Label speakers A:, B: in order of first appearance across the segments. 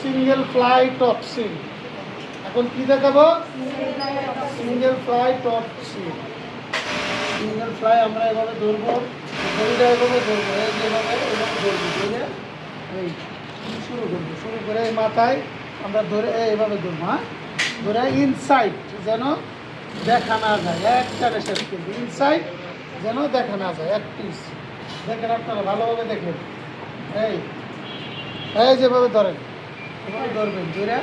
A: Single fly Topsin এখন কি দেখাবো? সিঙ্গেল ফ্লাই টপসিন সিঙ্গেল ফ্লাই আমরা এভাবে ধরবো দড়িটা এভাবে ধরবো যেভাবে এভাবে ধরবো, ধরে এই শুরু করব। শুরু করে এই মাথায় আমরা ধরে এই এভাবে ধরবো হ্যাঁ? ধরে ইনসাইড যেন দেখা না যায়। একটারে শেষ করব। ইনসাইড যেন দেখা না যায়। এক পিস দেখেন আপনারা, ভালোভাবে দেখেন। এই এই যেভাবে ধরেন। ধরবেন ধরে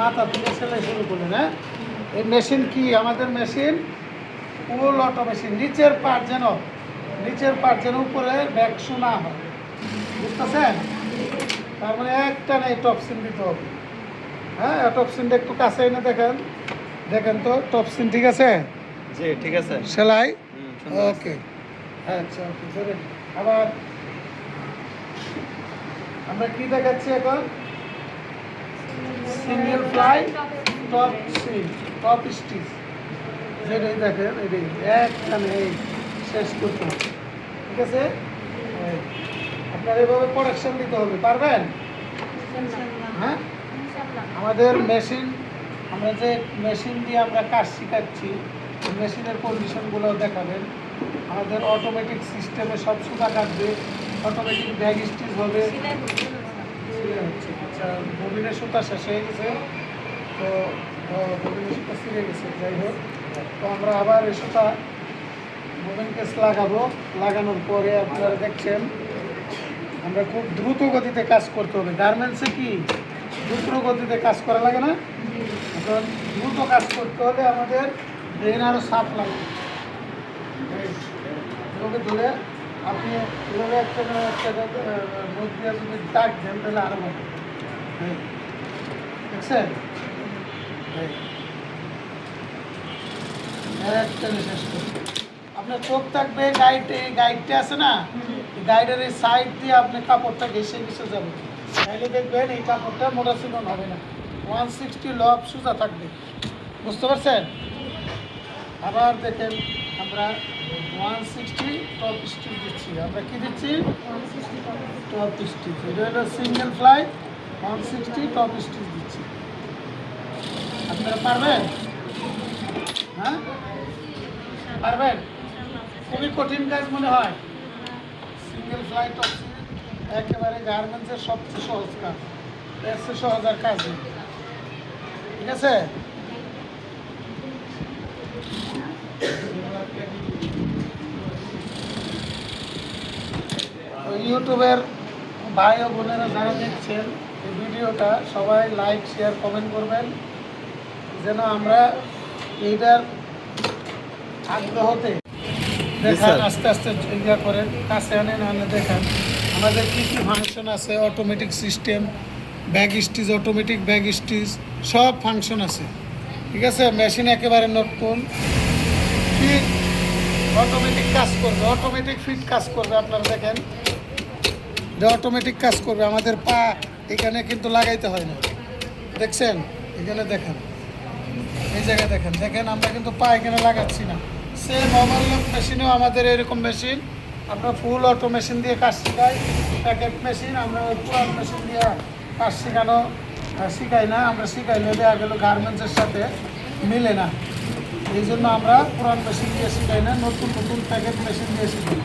A: মাথা থেকে সেলাই শুরু করলেন হ্যাঁ? এই মেশিন কি আমাদের মেশিন? ফুল অটো মেশিন নিচের পার্ট যেন নিচের পার্ট যেন উপরে ব্যাক শোনা হয় বুঝতেছেন? তার মানে একটা নেই টপসিন দিতে হবে হ্যাঁ? টপসিনটা একটু কাছে এনে দেখেন দেখেন তো টপসিন ঠিক আছে?
B: জি ঠিক আছে।
A: সেলাই। ওকে আচ্ছা ওকে আবার আমরা কি দেখাচ্ছি এখন? Single fly top seal top stitch যেটাই দেখেন এটাই। একখানে এই শেষ করতে হবে। ঠিক আছে? আপনার এভাবে প্রোডাকশন দিতে হবে পারবেন? হ্যাঁ? আমাদের মেশিন আমরা যে মেশিন দিয়ে আমরা কাজ শেখাচ্ছি মেশিনের কন্ডিশনগুলো দেখাবেন। আমাদের অটোমেটিক সিস্টেমে সব সুতা কাটবে অটোমেটিক ব্যাগ স্টিচ হবে। হচ্ছে। ববিনের সুতা শেষ হয়ে গেছে তো ববিনের সুতা ছিঁড়ে গেছে যাই হোক। তো আমরা আবার এই সুতা ববিন কেস লাগাবো। লাগানোর পরে আপনারা দেখছেন আমরা খুব দ্রুত গতিতে কাজ করতে হবে। গার্মেন্টসে কি? দ্রুত গতিতে কাজ করা লাগে না? এখন দ্রুত কাজ করতে হলে আমাদের ব্রেন আরও সাফ এই, এভাবে ধরে আপনি এভাবে একটা একটা দিয়ে যদি দাগ দেন তাহলে আরও ভালো। দেখছেন শেষ করতে আপনার চোখ থাকবে গাইড এই গাইডটা আছে না? গাইডের এই সাইড দিয়ে আপনি কাপড়টা ঘেসে ঘেসে যাবে তাহলে দেখবেন এই কাপড়টা মোটা হবে না। ওয়ান সিক্সটি লব সোজা থাকবে। বুঝতে পারছেন? আবার দেখেন আমরা ওয়ান সিক্সটি টপ স্টিচ দিচ্ছি। আমরা কি দিচ্ছি? টপ স্টিচ এটা হলো single fly one sixty top stitch দিচ্ছি। আপনারা পারবেন? হ্যাঁ? পারবেন? খুবই কঠিন কাজ মনে হয়। সিঙ্গেল ফ্লাইট একেবারে গার্মেন্টসের সবচেয়ে সহজ কাজ। এর চেয়ে সহজ আর কাজ ঠিক আছে? ইউটিউবের ভাই ও বোনেরা যারা দেখছেন এই ভিডিওটা সবাই লাইক শেয়ার কমেন্ট করবেন যেন আমরা এইটার আগ্রহতে দেখান আস্তে আস্তে ইয়া করেন কাছে আনেন আনে দেখান আমাদের কী কী ফাংশন আছে? Automatic system bag stitch automatic bag stitch সব ফাংশন আছে। ঠিক আছে? মেশিন একেবারে নতুন। ফিট অটোমেটিক কাজ করবে অটোমেটিক ফিট কাজ করবে আপনারা দেখেন। যে অটোমেটিক কাজ করবে আমাদের পা এখানে কিন্তু লাগাইতে হয় না। দেখছেন? এখানে দেখেন। এই জায়গায় দেখেন। দেখেন, আমরা কিন্তু পা এখানে লাগাচ্ছি না। সেম ওভারলক মেশিনেও আমাদের এরকম মেশিন আমরা ফুল অটো মেশিন দিয়ে কাজ শেখাই। প্যাকেট মেশিন আমরা ওই পুরান মেশিন দিয়ে কাজ শেখানো শিখাই না। আমরা শিখাইলে দেখা গেলো গার্মেন্টসের সাথে মিলে না। এই জন্য আমরা পুরান মেশিন দিয়ে শিখাই না, নতুন নতুন প্যাকেট মেশিন দিয়ে শিখাই।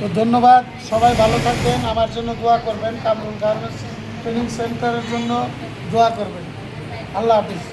A: তো ধন্যবাদ, সবাই ভালো থাকবেন, আমার জন্য দোয়া করবেন, কামরুল গার্মেন্টস ট্রেনিং সেন্টারের জন্য দোয়া করবেন। আল্লাহ হাফিজ।